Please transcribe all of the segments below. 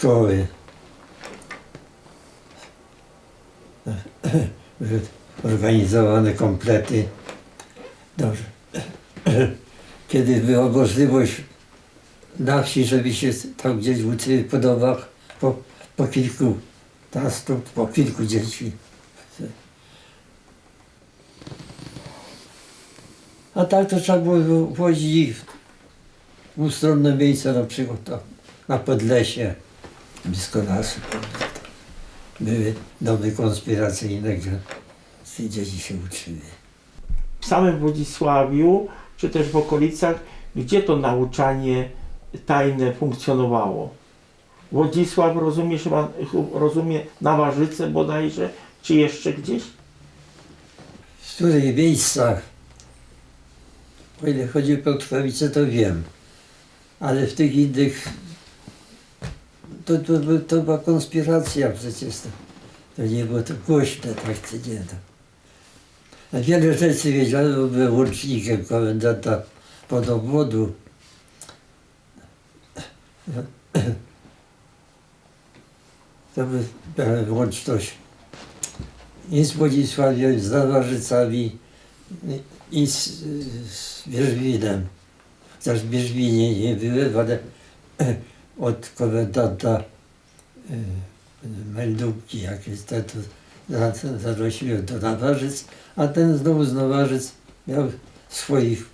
szkoły. Organizowane komplety. Dobrze. Kiedy była możliwość na wsi, żeby się tam gdzieś uczyły po domach, po, po kilku, to po kilku dzieci. A tak to trzeba było ich w ustronne miejsca, na przykład na Podlesie, blisko lasu. Były domy konspiracyjne, gdzie te dzieci się uczyły. W samym Wodzisławiu, czy też w okolicach, gdzie to nauczanie tajne funkcjonowało? Wodzisław rozumie, rozumie na Warzyce bodajże, czy jeszcze gdzieś? W których miejscach, o ile chodzi o Piotrkowice, to wiem, ale w tych innych to, to, to, była konspiracja przecież. To, to nie było to głośne, tak nie. A wiele rzeczy wiedziałem, bo byłem łącznikiem komendanta podobwodu. To miałem łączność i z Wodzisławiem, z Nawarzycami i z, z Wierzbinem. Chociaż w Wierzbinie nie byłem, ale od komendanta y, meldunki jakieś, te, to za- za- zanosiłem do Nawarzyc, a ten znowu z Nawarzyc miał swoich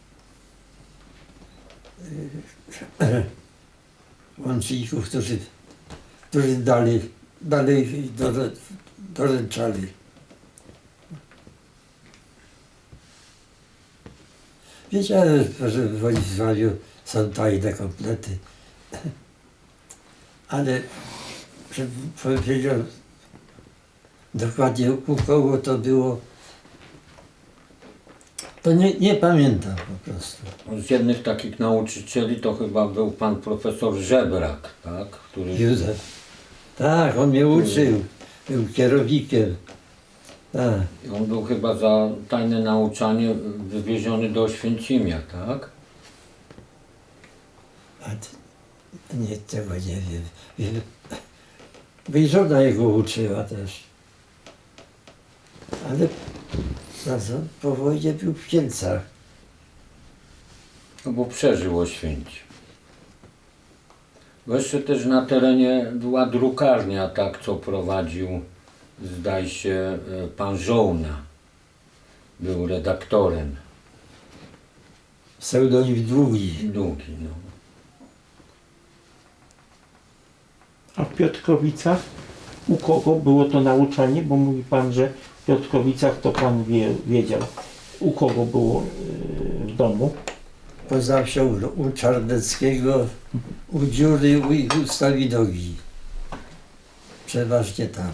y, łączników, którzy, którzy dalej, dalej doręczali. Wiedziałem, że w Wodzisławiu są tajne komplety, ale żebym powiedział dokładnie u kogo to było, to nie, nie pamiętam po prostu. Z jednych takich nauczycieli to chyba był pan profesor Żebrak, tak? Który Józef. Tak, on mnie uczył, był kierownikiem. Tak. on był chyba za tajne nauczanie wywieziony do Oświęcimia, tak? A t- nie, tego nie wiem. Bo i żona jego uczyła też. Ale zaraz po wojnie był w Kielcach. No bo przeżył Oświęcim. Bo jeszcze też na terenie była drukarnia, tak, co prowadził, zdaje się, e, pan Żołna. Był redaktorem. Pseudonim długi. Długi, no. A w Piotrkowicach u kogo było to nauczanie? Bo mówi Pan, że w Piotrkowicach to Pan wie, wiedział. U kogo było yy, w domu? Poza wsią u Czarneckiego, u Dziury, u, u. Przeważnie tam.